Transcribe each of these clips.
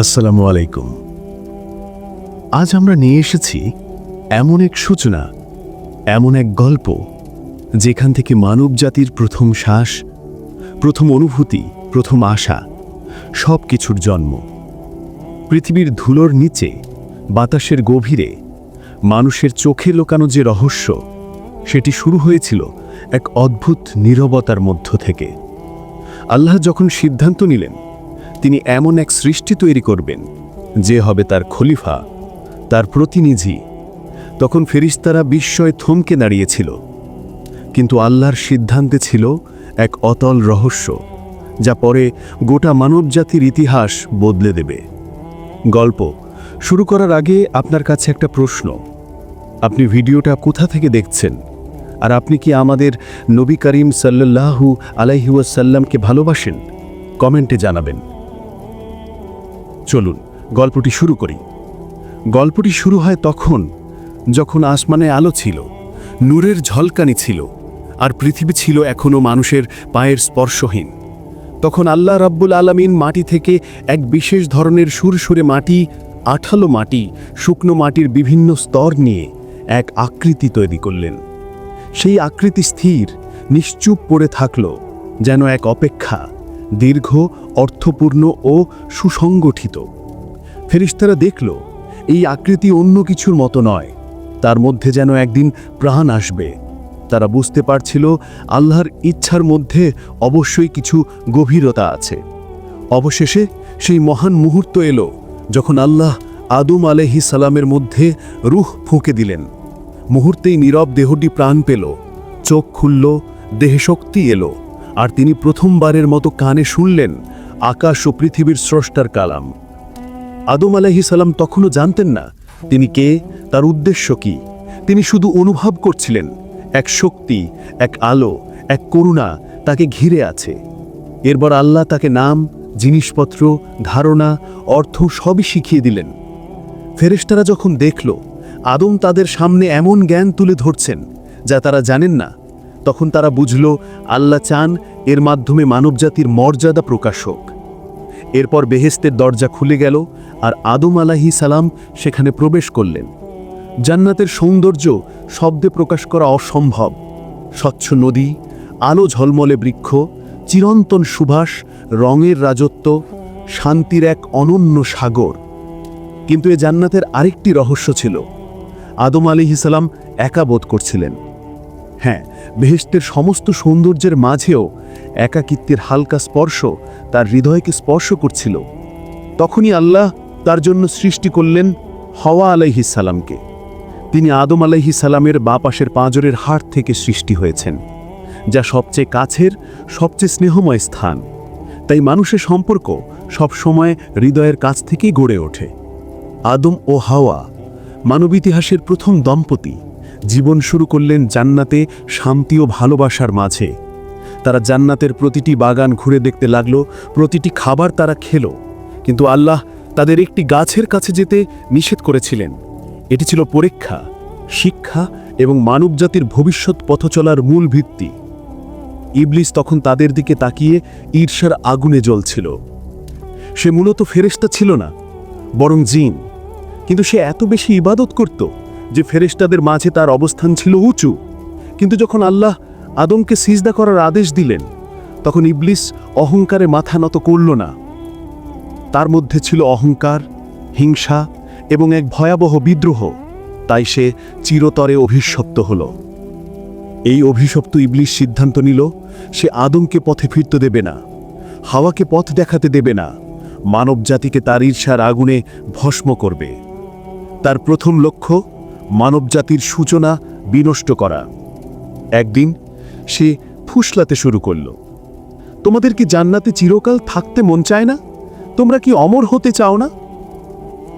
আসসালামু আলাইকুম। আজ আমরা নিয়ে এসেছি এমন এক সূচনা, এমন এক গল্প, যেখান থেকে মানব জাতির প্রথম শ্বাস, প্রথম অনুভূতি, প্রথম আশা সব কিছুর জন্ম। পৃথিবীর ধুলোর নিচে, বাতাসের গভীরে, মানুষের চোখে লোকানো যে রহস্য, সেটি শুরু হয়েছিল এক অদ্ভুত নীরবতার মধ্য থেকে। আল্লাহ যখন সিদ্ধান্ত নিলেন তিনি এমন এক সৃষ্টি তৈরি করবেন, যে হবে তার খলিফা, তার প্রতিনিধি। তখন ফেরিস্তারা বিস্ময়ে থমকে দাঁড়িয়েছিল। কিন্তু আল্লাহর সিদ্ধান্তে ছিল এক অতল রহস্য, যা পরে গোটা মানবজাতির ইতিহাস বদলে দেবে। গল্প শুরু করার আগে আপনার কাছে একটা প্রশ্ন। আপনি ভিডিওটা কোথা থেকে দেখছেন? আর আপনি কি আমাদের নবী করিম সাল্লাল্লাহু আলাইহুয়াসাল্লামকে ভালোবাসেন? কমেন্টে জানাবেন। চলুন, গল্পটি শুরু করি। গল্পটি শুরু হয় তখন যখন আসমানে আলো ছিল, নূরের ঝলকানি ছিল, আর পৃথিবী ছিল এখনও মানুষের পায়ের স্পর্শহীন। তখন আল্লাহ রাব্বুল আলামিন মাটি থেকে এক বিশেষ ধরনের সুরসুরে মাটি, আঠালো মাটি, শুকনো মাটির বিভিন্ন স্তর নিয়ে এক আকৃতি তৈরি করলেন। সেই আকৃতি স্থির, নিশ্চুপ পড়ে থাকল, যেন এক অপেক্ষা। দীর্ঘ, অর্থপূর্ণ ও সুসংগঠিত। ফেরিস্তারা দেখল, এই আকৃতি অন্য কিছুর মতো নয়। তার মধ্যে যেন একদিন প্রাণ আসবে। তারা বুঝতে পারছিল, আল্লাহর ইচ্ছার মধ্যে অবশ্যই কিছু গভীরতা আছে। অবশেষে সেই মহান মুহূর্ত এলো, যখন আল্লাহ আদম আলহি সালামের মধ্যে রুহ ফুঁকে দিলেন। মুহূর্তেই নীরব দেহটি প্রাণ পেল, চোখ খুলল দেহে শক্তি এলো। আর তিনি প্রথমবারের মতো কানে শুনলেন আকাশ ও পৃথিবীর স্রষ্টার কালাম। আদম আলাহি সালাম তখনও জানতেন না তিনি কে, তার উদ্দেশ্য কি। তিনি শুধু অনুভব করছিলেন, এক শক্তি, এক আলো, এক করুণা তাকে ঘিরে আছে। এরপর আল্লাহ তাকে নাম, জিনিসপত্র, ধারণা, অর্থ সবই শিখিয়ে দিলেন। ফেরেশতারা যখন দেখল, আদম তাদের সামনে এমন জ্ঞান তুলে ধরছেন যা তারা জানেন না, তখন তারা বুঝল, আল্লাহ চান এর মাধ্যমে মানবজাতির মর্যাদা প্রকাশ হোক। এরপর বেহেস্তের দরজা খুলে গেল আর আদম আলাহি সালাম সেখানে প্রবেশ করলেন। জান্নাতের সৌন্দর্য শব্দে প্রকাশ করা অসম্ভব। স্বচ্ছ নদী, আলো ঝলমলে বৃক্ষ, চিরন্তন সুভাষ, রঙের রাজত্ব, শান্তির এক অনন্য সাগর। কিন্তু এ জান্নাতের আরেকটি রহস্য ছিল। আদম আলিহিসাল্লাম একা বোধ করছিলেন। হ্যাঁ বেহেস্তের সমস্ত সৌন্দর্যের মাঝেও একাকিত্বের হালকা স্পর্শ তার হৃদয়কে স্পর্শ করছিল। তখনই আল্লাহ তার জন্য সৃষ্টি করলেন হওয়া সালামকে। তিনি আদম সালামের বাপাশের পাঁজরের হাড় থেকে সৃষ্টি হয়েছেন, যা সবচেয়ে কাছের, সবচেয়ে স্নেহময় স্থান। তাই মানুষের সম্পর্ক সবসময় হৃদয়ের কাছ থেকেই গড়ে ওঠে। আদম ও হাওয়া মানব ইতিহাসের প্রথম দম্পতি। জীবন শুরু করলেন জান্নাতে শান্তি ও ভালোবাসার মাঝে। তারা জান্নাতের প্রতিটি বাগান ঘুরে দেখতে লাগল, প্রতিটি খাবার তারা খেল। কিন্তু আল্লাহ তাদের একটি গাছের কাছে যেতে নিষেধ করেছিলেন। এটি ছিল পরীক্ষা, শিক্ষা এবং মানবজাতির ভবিষ্যৎ পথ চলার মূল ভিত্তি। ইবলিস তখন তাদের দিকে তাকিয়ে ঈর্ষার আগুনে জ্বলছিল। সে মূলত ফেরেশতা ছিল না, বরং জিন। কিন্তু সে এত বেশি ইবাদত করত। যে ফেরেশতাদের মাঝে তার অবস্থান ছিল উঁচু। কিন্তু যখন আল্লাহ আদমকে সিজদা করার আদেশ দিলেন, তখন ইবলিস অহংকারে মাথা নত করল না। তার মধ্যে ছিল অহংকার, হিংসা এবং এক ভয়াবহ বিদ্রোহ। তাই সে চিরতরে অভিশপ্ত হল। এই অভিশপ্ত ইবলিস সিদ্ধান্ত নিল, সে আদমকে পথে ফিরতে দেবে না, হাওয়াকে পথ দেখাতে দেবে না মানব জাতিকে তার ঈর্ষার আগুনে ভস্ম করবে। তার প্রথম লক্ষ্য মানবজাতির সূচনা বিনষ্ট করা। একদিন সে ফুসলাতে শুরু করল, তোমাদের কি জান্নাতে চিরকাল থাকতে মন চায় না? তোমরা কি অমর হতে চাও না?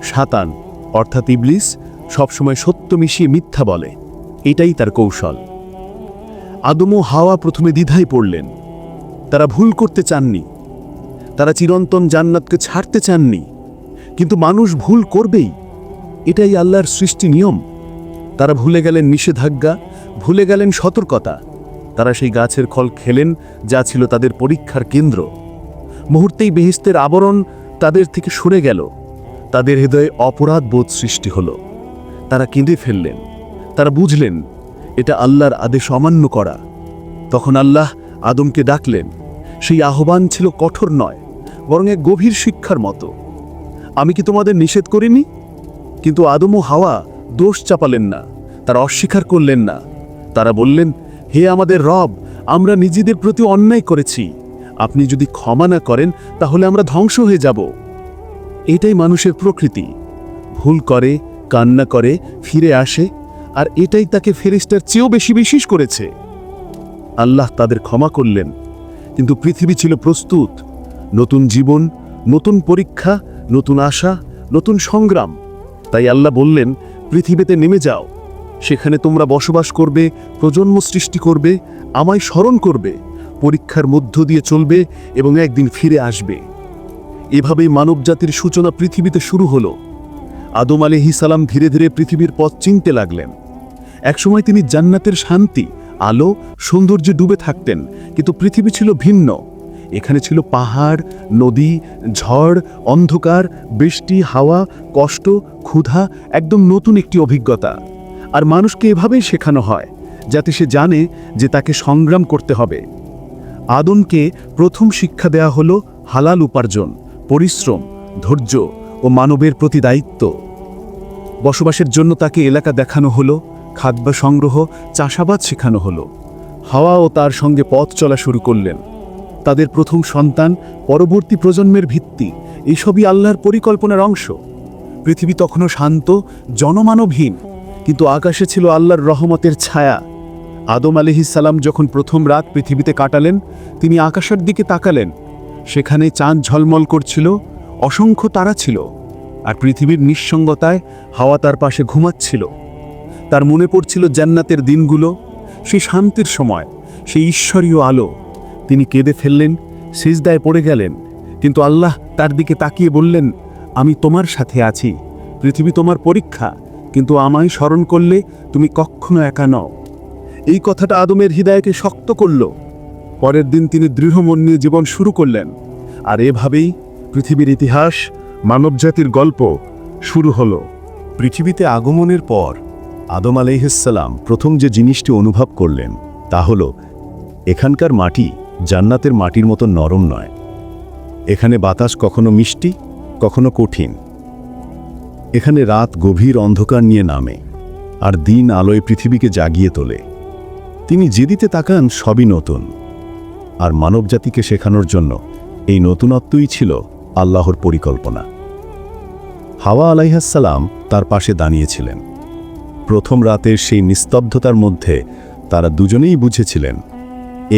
সাতান, অর্থাৎ ইবলিস, সবসময় সত্য মিশিয়ে মিথ্যা বলে। এটাই তার কৌশল। আদম হাওয়া প্রথমে দ্বিধায় পড়লেন। তারা ভুল করতে চাননি। তারা চিরন্তন জান্নাতকে ছাড়তে চাননি। কিন্তু মানুষ ভুল করবেই। এটাই আল্লাহর সৃষ্টি নিয়ম। তারা ভুলে গেলেন নিষেধাজ্ঞা, ভুলে গেলেন সতর্কতা। তারা সেই গাছের ফল খেলেন, যা ছিল তাদের পরীক্ষার কেন্দ্র। মুহূর্তেই বেহিস্তের আবরণ তাদের থেকে সরে গেল। তাদের হৃদয়ে অপরাধ বোধ সৃষ্টি হলো। তারা কেঁদে ফেললেন। তারা বুঝলেন, এটা আল্লাহর আদেশ অমান্য করা। তখন আল্লাহ আদমকে ডাকলেন, সেই আহ্বান ছিল কঠোর নয়, বরং এক গভীর শিক্ষার মতো। আমি কি তোমাদের নিষেধ করিনি? কিন্তু আদম ও হাওয়া দোষ চাপালেন না, তারা অস্বীকার করলেন না। তারা বললেন, হে আমাদের রব, আমরা নিজেদের প্রতি অন্যায় করেছি। আপনি যদি ক্ষমা না করেন, তাহলে আমরা ধ্বংস হয়ে যাব। এটাই মানুষের প্রকৃতি। ভুল করে, কান্না করে, ফিরে আসে, আর এটাই তাকে ফেরিস্টার চেয়েও বেশি বিশেষ করেছে। আল্লাহ তাদের ক্ষমা করলেন। কিন্তু পৃথিবী ছিল প্রস্তুত। নতুন জীবন, নতুন পরীক্ষা, নতুন আশা, নতুন সংগ্রাম। তাই আল্লাহ বললেন পৃথিবীতে নেমে যাও। সেখানে তোমরা বসবাস করবে, প্রজন্ম সৃষ্টি করবে, আমায় স্মরণ করবে, পরীক্ষার মধ্য দিয়ে চলবে এবং একদিন ফিরে আসবে। এভাবেই মানবজাতির সূচনা পৃথিবীতে শুরু হলো। আদম আলিহি সালাম ধীরে ধীরে পৃথিবীর পথ চিনতে লাগলেন। একসময় তিনি জান্নাতের শান্তি, আলো, সৌন্দর্যে ডুবে থাকতেন, কিন্তু পৃথিবী ছিল ভিন্ন। এখানে ছিল পাহাড়, নদী, ঝড়, অন্ধকার, বৃষ্টি, হাওয়া, কষ্ট, ক্ষুধা, একদম নতুন একটি অভিজ্ঞতা। আর মানুষকে এভাবেই শেখানো হয়, যাতে সে জানে যে তাকে সংগ্রাম করতে হবে। আদমকে প্রথম শিক্ষা দেয়া হলো হালাল উপার্জন, পরিশ্রম, ধৈর্য ও মানবের প্রতি দায়িত্ব। বসবাসের জন্য তাকে এলাকা দেখানো হলো, খাদ্য সংগ্রহ, চাষাবাদ শেখানো হলো। হাওয়া ও তার সঙ্গে পথ চলা শুরু করলেন। তাদের প্রথম সন্তান পরবর্তী প্রজন্মের ভিত্তি এইসবই আল্লাহর পরিকল্পনার অংশ। পৃথিবী তখনও শান্ত, জনমানবহীন, কিন্তু আকাশে ছিল আল্লাহর রহমতের ছায়া। আদম সালাম যখন প্রথম রাত পৃথিবীতে কাটালেন, তিনি আকাশের দিকে তাকালেন। সেখানে চাঁদ ঝলমল করছিল, অসংখ্য তারা ছিল, আর পৃথিবীর নিঃসঙ্গতায় হাওয়া তার পাশে ঘুমাচ্ছিল। তার মনে পড়ছিল জান্নাতের দিনগুলো, সেই শান্তির সময়, সেই ঈশ্বরীয় আলো। তিনি কেঁদে ফেললেন, সিজদায় পড়ে গেলেন। কিন্তু আল্লাহ তার দিকে তাকিয়ে বললেন, আমি তোমার সাথে আছি। পৃথিবী তোমার পরীক্ষা, কিন্তু আমায় স্মরণ করলে তুমি কখনো একা নও। এই কথাটা আদমের হৃদয়কে শক্ত করল। পরের দিন তিনি দৃঢ় মন নিয়ে জীবন শুরু করলেন। আর এভাবেই পৃথিবীর ইতিহাস, মানবজাতির গল্প শুরু হলো। পৃথিবীতে আগমনের পর আদম আলাইহিসাল্লাম প্রথম যে জিনিসটি অনুভব করলেন, তা হল, এখানকার মাটি জান্নাতের মাটির মতো নরম নয়। এখানে বাতাস কখনো মিষ্টি, কখনো কঠিন। এখানে রাত গভীর অন্ধকার নিয়ে নামে আর দিন আলোয় পৃথিবীকে জাগিয়ে তোলে। তিনি যেদিতে তাকান, সবই নতুন। আর মানবজাতিকে শেখানোর জন্য এই নতুনত্বই ছিল আল্লাহর পরিকল্পনা। হাওয়া আলাইহাসাল্লাম তার পাশে দাঁড়িয়েছিলেন। প্রথম রাতের সেই নিস্তব্ধতার মধ্যে তারা দুজনেই বুঝেছিলেন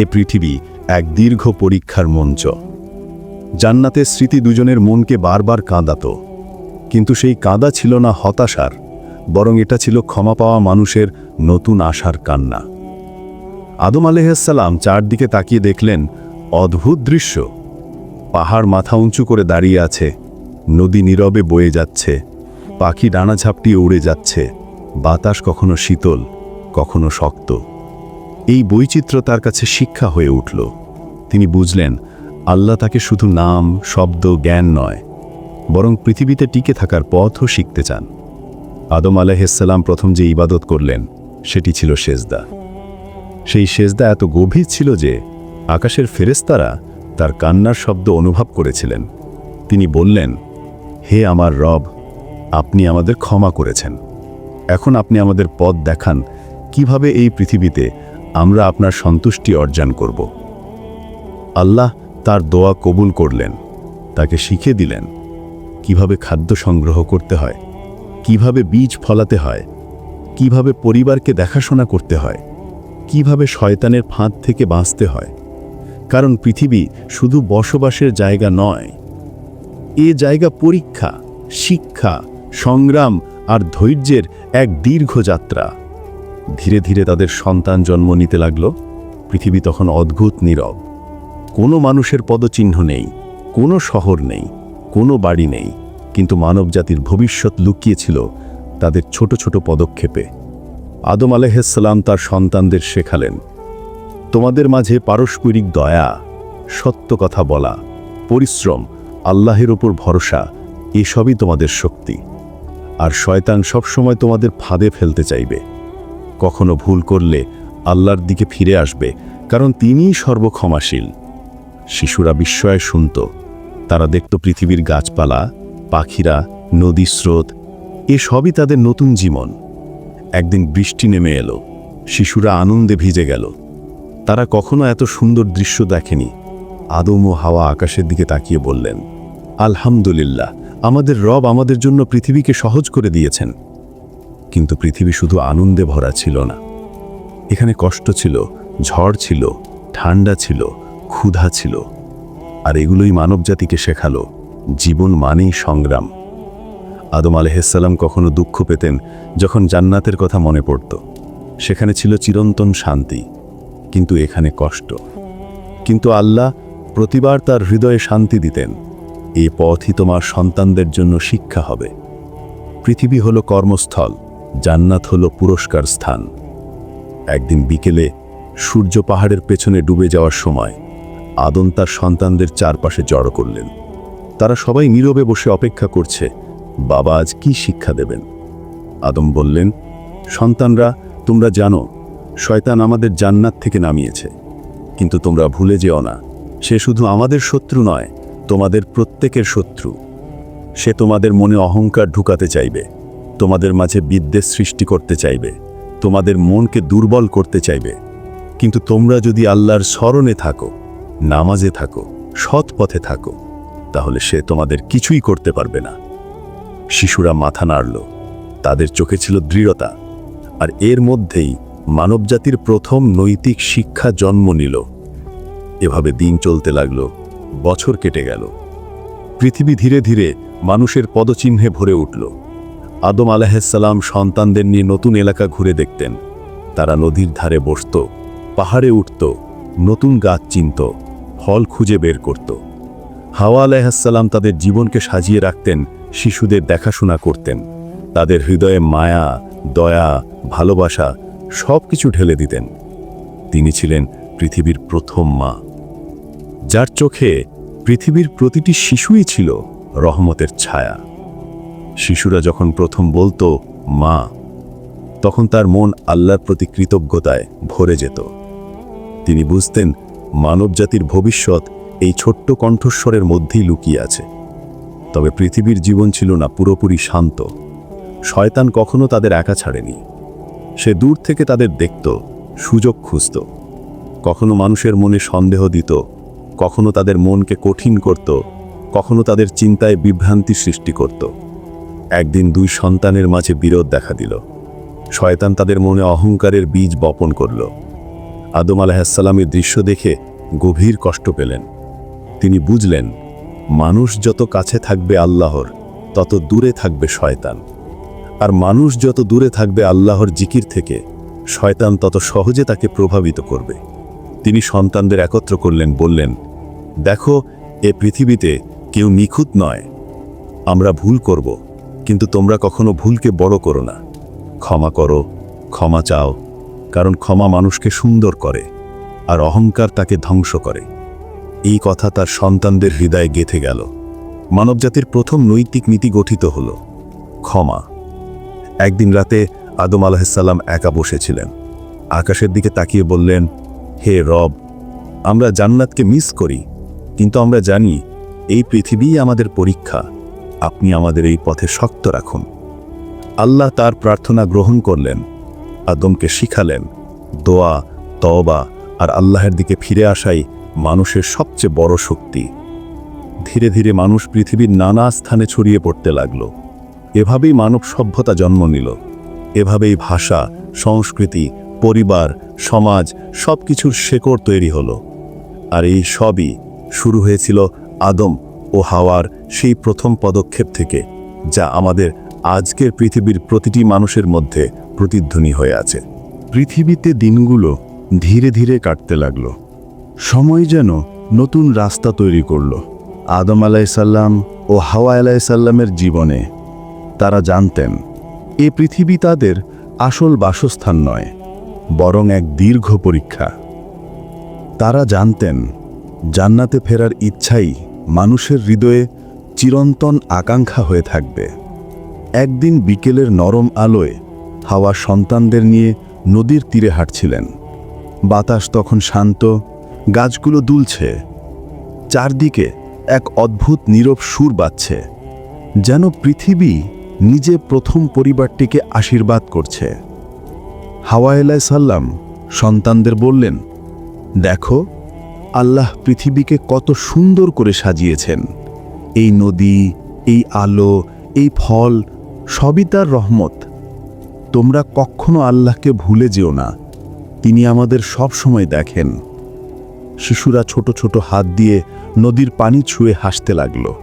এ পৃথিবী এক দীর্ঘ পরীক্ষার মঞ্চ। জান্নাতের স্মৃতি দুজনের মনকে বারবার কাঁদাত। কিন্তু সেই কাঁদা ছিল না হতাশার, বরং এটা ছিল ক্ষমা পাওয়া মানুষের নতুন আশার কান্না। আদম আলহাম চারদিকে তাকিয়ে দেখলেন, অদ্ভুত দৃশ্য। পাহাড় মাথা উঁচু করে দাঁড়িয়ে আছে, নদী নীরবে বয়ে যাচ্ছে, পাখি ডানা ঝাপটিয়ে উড়ে যাচ্ছে, বাতাস কখনো শীতল, কখনো শক্ত। এই বৈচিত্র্য তার কাছে শিক্ষা হয়ে উঠল। তিনি বুঝলেন, আল্লাহ তাকে শুধু নাম, শব্দ, জ্ঞান নয়, বরং পৃথিবীতে টিকে থাকার পথও শিখতে চান। আদম আলাহিসাল্লাম প্রথম যে ইবাদত করলেন, সেটি ছিল সেজদা। সেই সেজদা এত গভীর ছিল যে, আকাশের ফেরেস্তারা তার কান্নার শব্দ অনুভব করেছিলেন। তিনি বললেন, হে আমার রব, আপনি আমাদের ক্ষমা করেছেন। এখন আপনি আমাদের পথ দেখান, কীভাবে এই পৃথিবীতে আমরা আপনার সন্তুষ্টি অর্জন করব। আল্লাহ তার দোয়া কবুল করলেন, তাকে শিখে দিলেন কীভাবে খাদ্য সংগ্রহ করতে হয়, কীভাবে বীজ ফলাতে হয়, কীভাবে পরিবারকে দেখাশোনা করতে হয়, কীভাবে শয়তানের ফাঁদ থেকে বাঁচতে হয়। কারণ পৃথিবী শুধু বসবাসের জায়গা নয়, এ জায়গা পরীক্ষা, শিক্ষা, সংগ্রাম আর ধৈর্যের এক দীর্ঘ যাত্রা ধীরে ধীরে তাদের সন্তান জন্ম নিতে লাগল। পৃথিবী তখন অদ্ভুত নীরব। কোনো মানুষের পদচিহ্ন নেই, কোনো শহর নেই, কোনো বাড়ি নেই। কিন্তু মানবজাতির ভবিষ্যৎ লুকিয়েছিল তাদের ছোট ছোট পদক্ষেপে। আদম আলাইসাল্লাম তার সন্তানদের শেখালেন, তোমাদের মাঝে পারস্পরিক দয়া, সত্য কথা বলা, পরিশ্রম, আল্লাহের ওপর ভরসা, এসবই তোমাদের শক্তি। আর শয়তান সবসময় তোমাদের ফাঁদে ফেলতে চাইবে। কখনো ভুল করলে আল্লাহর দিকে ফিরে আসবে, কারণ তিনিই সর্বক্ষমাশীল। শিশুরা বিস্ময়ে শুনত। তারা দেখত পৃথিবীর গাছপালা, পাখিরা নদী স্রোত, এ সবই তাদের নতুন জীবন। একদিন বৃষ্টি নেমে এলো, শিশুরা আনন্দে ভিজে গেল। তারা কখনো এত সুন্দর দৃশ্য দেখেনি। আদম ও হাওয়া আকাশের দিকে তাকিয়ে বললেন, আলহামদুলিল্লাহ, আমাদের রব আমাদের জন্য পৃথিবীকে সহজ করে দিয়েছেন। কিন্তু পৃথিবী শুধু আনন্দে ভরা ছিল না। এখানে কষ্ট ছিল, ঝড় ছিল ঠান্ডা ছিল, ক্ষুধা ছিল। আর এগুলোই মানবজাতিকে শেখালো, জীবন মানেই সংগ্রাম। আদম আলহাম কখনো দুঃখ পেতেন যখন জান্নাতের কথা মনে পড়ত। সেখানে ছিল চিরন্তন শান্তি, কিন্তু এখানে কষ্ট। কিন্তু আল্লাহ প্রতিবার তার হৃদয়ে শান্তি দিতেন, এ পথই তোমার সন্তানদের জন্য শিক্ষা হবে। পৃথিবী হলো কর্মস্থল জান্নাত হলো পুরস্কার স্থান। একদিন বিকেলে সূর্য পাহাড়ের পেছনে ডুবে যাওয়ার সময় আদম তার সন্তানদের চারপাশে জড়ো করলেন। তারা সবাই নীরবে বসে অপেক্ষা করছে, বাবা আজ কি শিক্ষা দেবেন? আদম বললেন, সন্তানরা, তোমরা জানো, শয়তান আমাদের জান্নাত থেকে নামিয়েছে। কিন্তু তোমরা ভুলে যেও না, সে শুধু আমাদের শত্রু নয়, তোমাদের প্রত্যেকের শত্রু। সে তোমাদের মনে অহংকার ঢুকাতে চাইবে। তোমাদের মাঝে বিদ্বেষ সৃষ্টি করতে চাইবে, তোমাদের মনকে দুর্বল করতে চাইবে। কিন্তু তোমরা যদি আল্লাহর স্মরণে থাকো, নামাজে থাকো, সৎ পথে থাকো, তাহলে সে তোমাদের কিছুই করতে পারবে না। শিশুরা মাথা নাড়ল, তাদের চোখে ছিল দৃঢ়তা, আর এর মধ্যেই মানবজাতির প্রথম নৈতিক শিক্ষা জন্ম নিল। এভাবে দিন চলতে লাগল, বছর কেটে গেল। পৃথিবী ধীরে ধীরে মানুষের পদচিহ্নে ভরে উঠল। আদম আলাহাল্লাম সন্তানদের নিয়ে নতুন এলাকা ঘুরে দেখতেন। তারা নদীর ধারে বসত, পাহাড়ে উঠত, নতুন গাছ চিনত, ফল খুঁজে বের করত। হাওয়া আলাইহাল্লাম তাদের জীবনকে সাজিয়ে রাখতেন, শিশুদের দেখাশোনা করতেন। তাদের হৃদয়ে মায়া, দয়া, ভালোবাসা সব কিছু ঢেলে দিতেন। তিনি ছিলেন পৃথিবীর প্রথম মা। যার চোখে পৃথিবীর প্রতিটি শিশুই ছিল রহমতের ছায়া। শিশুরা যখন প্রথম বলতো, মা, তখন তার মন আল্লাহর প্রতি কৃতজ্ঞতায় ভরে যেত। তিনি বুঝতেন, মানবজাতির ভবিষ্যৎ এই ছোট্ট কণ্ঠস্বরের মধ্যেই লুকিয়ে আছে। তবে পৃথিবীর জীবন ছিল না পুরোপুরি শান্ত। শয়তান কখনো তাদের একা ছাড়েনি। সে দূর থেকে তাদের দেখত, সুযোগ খুঁজত। কখনো মানুষের মনে সন্দেহ দিত, কখনো তাদের মনকে কঠিন করত, কখনো তাদের চিন্তায় বিভ্রান্তি সৃষ্টি করত। একদিন দুই সন্তানের মাঝে বিরোধ দেখা দিল। শয়তান তাদের মনে অহংকারের বীজ বপন করল। আদম আলাহাসাল্লামের দৃশ্য দেখে গভীর কষ্ট পেলেন। তিনি বুঝলেন, মানুষ যত কাছে থাকবে আল্লাহর, তত দূরে থাকবে শয়তান। আর মানুষ যত দূরে থাকবে আল্লাহর জিকির থেকে, শয়তান তত সহজে তাকে প্রভাবিত করবে। তিনি সন্তানদের একত্র করলেন, বললেন, দেখো, এ পৃথিবীতে কেউ নিখুঁত নয়। আমরা ভুল করব। কিন্তু তোমরা কখনো ভুলকে বড় করো না। ক্ষমা করো, ক্ষমা চাও, কারণ ক্ষমা মানুষকে সুন্দর করে, আর অহংকার তাকে ধ্বংস করে। এই কথা তার সন্তানদের হৃদয়ে গেথে গেল। মানবজাতির প্রথম নৈতিক নীতি গঠিত হল, ক্ষমা। একদিন রাতে আদম আলাহিসাল্লাম একা বসেছিলেন। আকাশের দিকে তাকিয়ে বললেন, হে রব, আমরা জান্নাতকে মিস করি, কিন্তু আমরা জানি এই পৃথিবীই আমাদের পরীক্ষা। আপনি আমাদের এই পথে শক্ত রাখুন। আল্লাহ তার প্রার্থনা গ্রহণ করলেন, আদমকে শিখালেন, দোয়া, তওবা আর আল্লাহের দিকে ফিরে আসাই মানুষের সবচেয়ে বড় শক্তি। ধীরে ধীরে মানুষ পৃথিবীর নানা স্থানে ছড়িয়ে পড়তে লাগল। এভাবেই মানব সভ্যতা জন্ম নিল। এভাবেই ভাষা, সংস্কৃতি, পরিবার, সমাজ সব কিছুর শেকড় তৈরি হলো। আর এই সবই শুরু হয়েছিল আদম ও হাওয়ার সেই প্রথম পদক্ষেপ থেকে, যা আমাদের আজকের পৃথিবীর প্রতিটি মানুষের মধ্যে প্রতিধ্বনি হয়ে আছে। পৃথিবীতে দিনগুলো ধীরে ধীরে কাটতে লাগল। সময় যেন নতুন রাস্তা তৈরি করল। আদম আলাইসাল্লাম ও হাওয়া আলাইসাল্লামের জীবনে তারা জানতেন, এ পৃথিবী তাদের আসল বাসস্থান নয়, বরং এক দীর্ঘ পরীক্ষা। তারা জানতেন, জান্নাতে ফেরার ইচ্ছাই মানুষের হৃদয়ে চিরন্তন আকাঙ্ক্ষা হয়ে থাকবে। একদিন বিকেলের নরম আলোয় হাওয়া সন্তানদের নিয়ে নদীর তীরে হাঁটছিলেন। বাতাস তখন শান্ত, গাছগুলো দুলছে। চারদিকে এক অদ্ভুত নীরব সুর বাজছে, যেন পৃথিবী নিজে প্রথম পরিবারটিকে আশীর্বাদ করছে। হাওয়া এলাই সাল্লাম সন্তানদের বললেন, দেখো আল্লাহ পৃথিবীকে কত সুন্দর করে সাজিয়েছেন। এই নদী, এই আলো, এই ফল, সবই তার রহমত। তোমরা কখনো আল্লাহকে ভুলে যেও না। তিনি আমাদের সব সময় দেখেন। শিশুরা ছোট ছোট হাত দিয়ে নদীর পানি ছুঁয়ে হাসতে লাগল।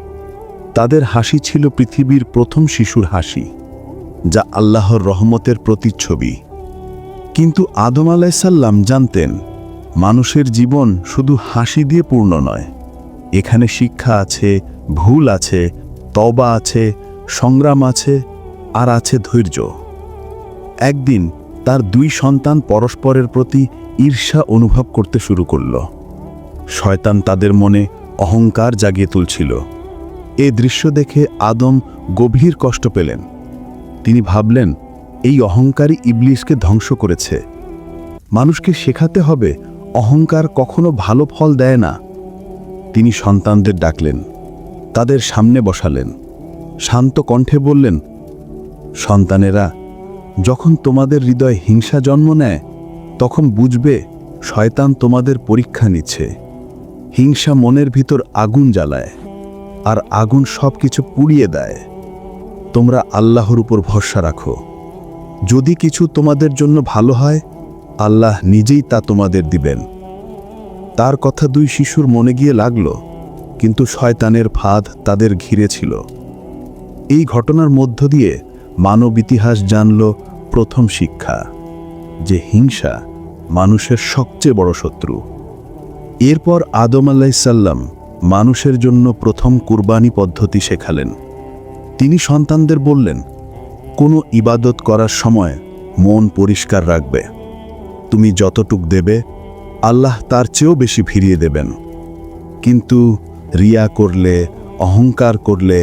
তাদের হাসি ছিল পৃথিবীর প্রথম শিশুর হাসি, যা আল্লাহর রহমতের প্রতিচ্ছবি। কিন্তু আদম আলাইসাল্লাম জানতেন মানুষের জীবন শুধু হাসি দিয়ে পূর্ণ নয়। এখানে শিক্ষা আছে, ভুল আছে তবা আছে, সংগ্রাম আছে, আর আছে ধৈর্য। একদিন তার দুই সন্তান পরস্পরের প্রতি ঈর্ষা অনুভব করতে শুরু করল। শয়তান তাদের মনে অহংকার জাগিয়ে তুলছিল। এ দৃশ্য দেখে আদম গভীর কষ্ট পেলেন। তিনি ভাবলেন, এই অহংকারী ইবলিশকে ধ্বংস করেছে। মানুষকে শেখাতে হবে অহংকার কখনো ভালো ফল দেয় না। তিনি সন্তানদের ডাকলেন, তাদের সামনে বসালেন, শান্ত কণ্ঠে বললেন, সন্তানেরা, যখন তোমাদের হৃদয় হিংসা জন্ম নেয়, তখন বুঝবে শয়তান তোমাদের পরীক্ষা নিচ্ছে। হিংসা মনের ভিতর আগুন জ্বালায়, আর আগুন সব কিছু পুড়িয়ে দেয়। তোমরা আল্লাহর উপর ভরসা রাখো। যদি কিছু তোমাদের জন্য ভালো হয় আল্লাহ নিজেই তা তোমাদের দিবেন। তার কথা দুই শিশুর মনে গিয়ে লাগল, কিন্তু শয়তানের ফাঁদ তাদের ঘিরে ছিল। এই ঘটনার মধ্য দিয়ে মানব ইতিহাস জানল প্রথম শিক্ষা, যে হিংসা মানুষের সবচেয়ে বড় শত্রু। এরপর আদম আলাইসাল্লাম মানুষের জন্য প্রথম কুরবানি পদ্ধতি শেখালেন। তিনি সন্তানদের বললেন, কোনো ইবাদত করার সময় মন পরিষ্কার রাখবে। তুমি যতটুক দেবে, আল্লাহ তার চেয়েও বেশি ফিরিয়ে দেবেন। কিন্তু রিয়া করলে, অহংকার করলে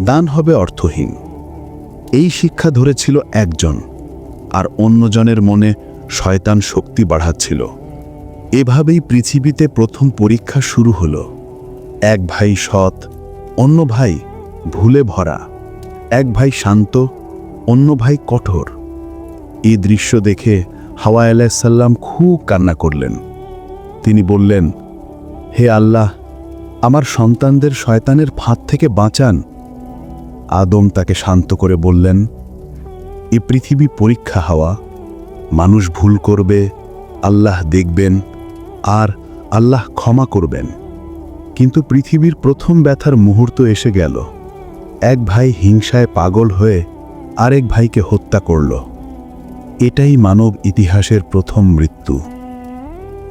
দান হবে অর্থহীন। এই শিক্ষা ধরেছিল একজন, আর অন্যজনের মনে শয়তান শক্তি বাড়াচ্ছিল। এভাবেই পৃথিবীতে প্রথম পরীক্ষা শুরু হল। এক ভাই সৎ, অন্য ভাই ভুলে ভরা। এক ভাই শান্ত, অন্য ভাই কঠোর। এই দৃশ্য দেখে হাওয়া আলাইসাল্লাম খুব কান্না করলেন। তিনি বললেন, হে আল্লাহ, আমার সন্তানদের শয়তানের ফাঁদ থেকে বাঁচান। আদম তাকে শান্ত করে বললেন, এ পৃথিবী পরীক্ষা হাওয়া। মানুষ ভুল করবে, আল্লাহ দেখবেন, আর আল্লাহ ক্ষমা করবেন। কিন্তু পৃথিবীর প্রথম ব্যথার মুহূর্ত এসে গেল। এক ভাই হিংসায় পাগল হয়ে আরেক ভাইকে হত্যা করল। এটাই মানব ইতিহাসের প্রথম মৃত্যু।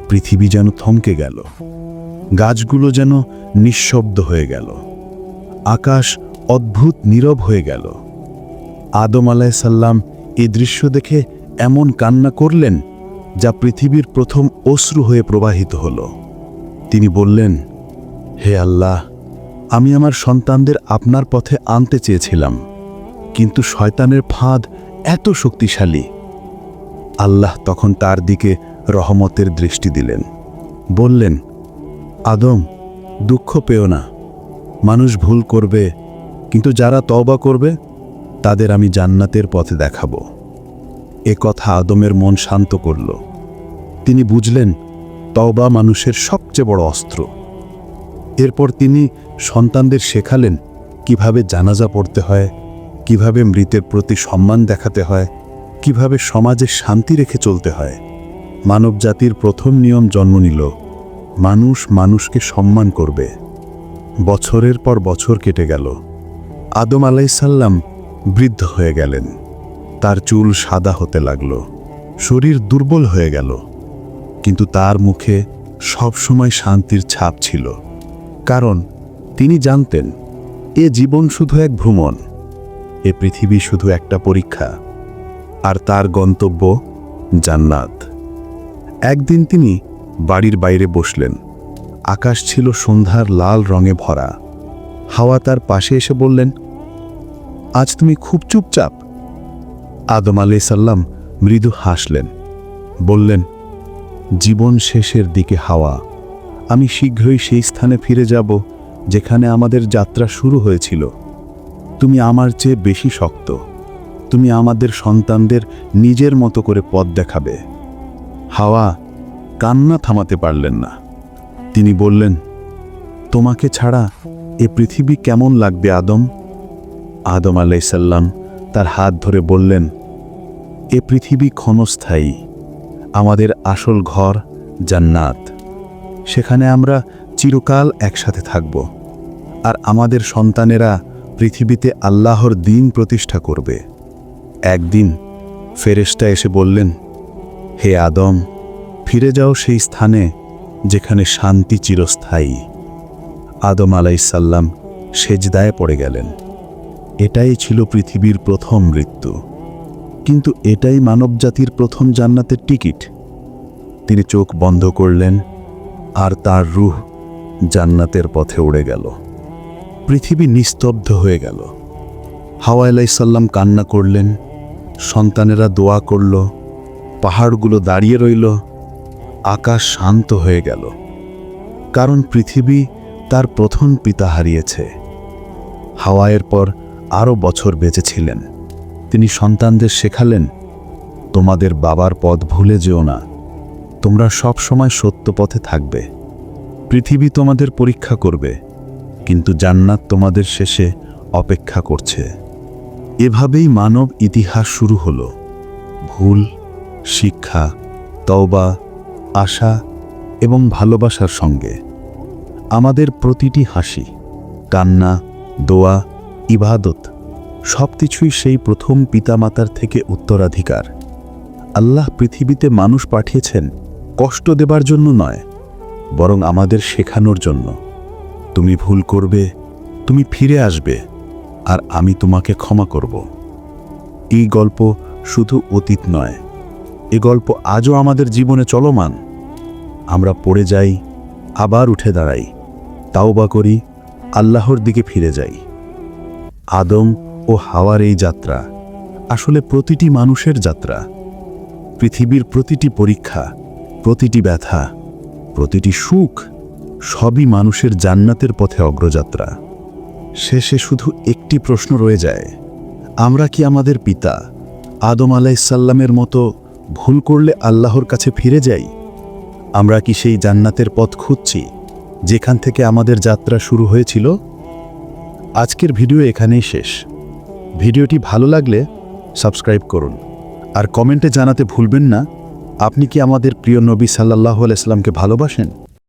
পৃথিবী যেন থমকে গেল। গাছগুলো যেন নিঃশব্দ হয়ে গেল। আকাশ অদ্ভুত নীরব হয়ে গেল। আদম আলাইসাল্লাম এ দৃশ্য দেখে এমন কান্না করলেন যা পৃথিবীর প্রথম অশ্রু হয়ে প্রবাহিত হল। তিনি বললেন, হে আল্লাহ, আমি আমার সন্তানদের আপনার পথে আনতে চেয়েছিলাম, কিন্তু শয়তানের ফাঁদ এত শক্তিশালী আল্লাহ তখন তার দিকে রহমতের দৃষ্টি দিলেন। বললেন, আদম, দুঃখ পেও না। মানুষ ভুল করবে, কিন্তু যারা তওবা করবে, তাদের আমি জান্নাতের পথে দেখাব। এ কথা আদমের মন শান্ত করল। তিনি বুঝলেন, তওবা মানুষের সবচেয়ে বড় অস্ত্র। এরপর তিনি সন্তানদের শেখালেন কীভাবে জানাজা পড়তে হয়, কীভাবে মৃতের প্রতি সম্মান দেখাতে হয় কীভাবে সমাজে শান্তি রেখে চলতে হয়। মানব জাতির প্রথম নিয়ম জন্ম নিল, মানুষ মানুষকে সম্মান করবে। বছরের পর বছর কেটে গেল। আদম আলাইসাল্লাম বৃদ্ধ হয়ে গেলেন। তার চুল সাদা হতে লাগল। শরীর দুর্বল হয়ে গেল। কিন্তু তার মুখে সবসময় শান্তির ছাপ ছিল। কারণ তিনি জানতেন, এ জীবন শুধু এক ভ্রমণ, এ পৃথিবী শুধু একটা পরীক্ষা। আর তার গন্তব্য জান্নাত। একদিন তিনি বাড়ির বাইরে বসলেন। আকাশ ছিল সন্ধ্যার লাল রঙে ভরা। হাওয়া তার পাশে এসে বললেন, আজ তুমি খুব চুপচাপ। আদম আলাই সাল্লাম মৃদু হাসলেন। বললেন, জীবন শেষের দিকে হাওয়া। আমি শীঘ্রই সেই স্থানে ফিরে যাব যেখানে আমাদের যাত্রা শুরু হয়েছিল। তুমি আমার চেয়ে বেশি শক্ত। তুমি আমাদের সন্তানদের নিজের মতো করে পথ দেখাবে। হাওয়া, কান্না থামাতে পারলেন না। তিনি বললেন, তোমাকে ছাড়া এ পৃথিবী কেমন লাগবে, আদম? আদম আলাইসাল্লাম তার হাত ধরে বললেন, এ পৃথিবী ক্ষণস্থায়ী। আমাদের আসল ঘর জান্নাত। সেখানে আমরা চিরকাল একসাথে থাকব। আর আমাদের সন্তানেরা পৃথিবীতে আল্লাহর দিন প্রতিষ্ঠা করবে। একদিন ফেরেশতা এসে বললেন, হে আদম, ফিরে যাও সেই স্থানে যেখানে শান্তি চিরস্থায়ী। আদম আলাইসাল্লাম সেজদায় পড়ে গেলেন। এটাই ছিল পৃথিবীর প্রথম মৃত্যু। কিন্তু এটাই মানবজাতির প্রথম জান্নাতের টিকিট। তিনি চোখ বন্ধ করলেন আর তার রুহ জান্নাতের পথে উড়ে গেল। পৃথিবী নিস্তব্ধ হয়ে গেল। হাওয়া আলাইসাল্লাম কান্না করলেন সন্তানেরা দোয়া করল, পাহাড়গুলো দাঁড়িয়ে রইল, আকাশ শান্ত হয়ে গেল, কারণ পৃথিবী তার প্রথম পিতা হারিয়েছে। হাওয়ায়ের পর আরও বছর বেঁচেছিলেন। তিনি সন্তানদের শেখালেন, তোমাদের বাবার পথ ভুলে যেও না, তোমরা সব সময় সত্য পথে থাকবে। পৃথিবী তোমাদের পরীক্ষা করবে, কিন্তু জান্নাত তোমাদের শেষে অপেক্ষা করছে। এভাবেই মানব ইতিহাস শুরু হলো। ভুল, শিক্ষা, তওবা, আশা এবং ভালোবাসার সঙ্গে। আমাদের প্রতিটি হাসি, কান্না, দোয়া, ইবাদত সব কিছুই সেই প্রথম পিতামাতার থেকে উত্তরাধিকার। আল্লাহ পৃথিবীতে মানুষ পাঠিয়েছেন কষ্ট দেবার জন্য নয়, বরং আমাদের শেখানোর জন্য। তুমি ভুল করবে, তুমি ফিরে আসবে। আর আমি তোমাকে ক্ষমা করব। এই গল্প শুধু অতীত নয়, এ গল্প আজও আমাদের জীবনে চলমান। আমরা পড়ে যাই, আবার উঠে দাঁড়াই, তাওবা করি, আল্লাহর দিকে ফিরে যাই। আদম ও হাওয়ার এই যাত্রা আসলে প্রতিটি মানুষের যাত্রা। পৃথিবীর প্রতিটি পরীক্ষা, প্রতিটি ব্যথা, প্রতিটি সুখ সবই মানুষের জান্নাতের পথে অগ্রযাত্রা। শেষে শুধু একটি প্রশ্ন রয়ে যায়, আমরা কি আমাদের পিতা আদম আলাইসাল্লামের মতো ভুল করলে আল্লাহর কাছে ফিরে যাই? আমরা কি সেই জান্নাতের পথ খুঁজছি, যেখান থেকে আমাদের যাত্রা শুরু হয়েছিল? আজকের ভিডিও এখানেই শেষ। ভিডিওটি ভালো লাগলে সাবস্ক্রাইব করুন, আর কমেন্টে জানাতে ভুলবেন না, আপনি কি আমাদের প্রিয় নবী সাল্লাহ আলাইসলামকে ভালোবাসেন?